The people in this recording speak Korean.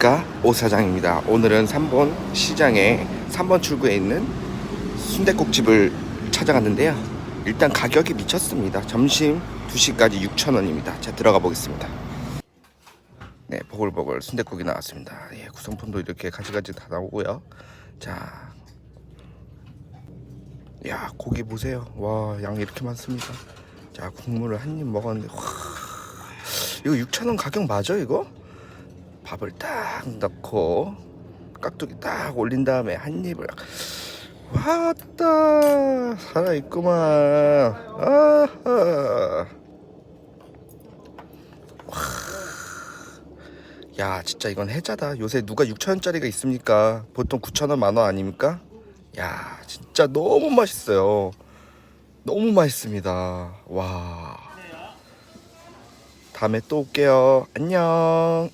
가 오사장입니다. 오늘은 3번 시장에 3번 출구에 있는 순대국집을 찾아갔는데요. 일단 가격이 미쳤습니다. 점심 2시까지 6,000원입니다. 자 들어가 보겠습니다. 네, 보글보글 순대국이 나왔습니다. 예, 구성품도 이렇게 가지가지 다 나오고요. 자, 야 고기 보세요. 와, 양 이렇게 많습니다. 자, 국물을 한 입 먹었는데, 와, 이거 6,000원 가격 맞아 이거? 밥을 딱 넣고 깍두기 딱 올린 다음에 한 입을 왔다. 살아 있구만. 아하. 와. 야 진짜 이건 해자다. 요새 누가 6천원짜리가 있습니까? 보통 9천원 만원 아닙니까? 야 진짜 너무 맛있어요. 너무 맛있습니다. 와. 다음에 또 올게요. 안녕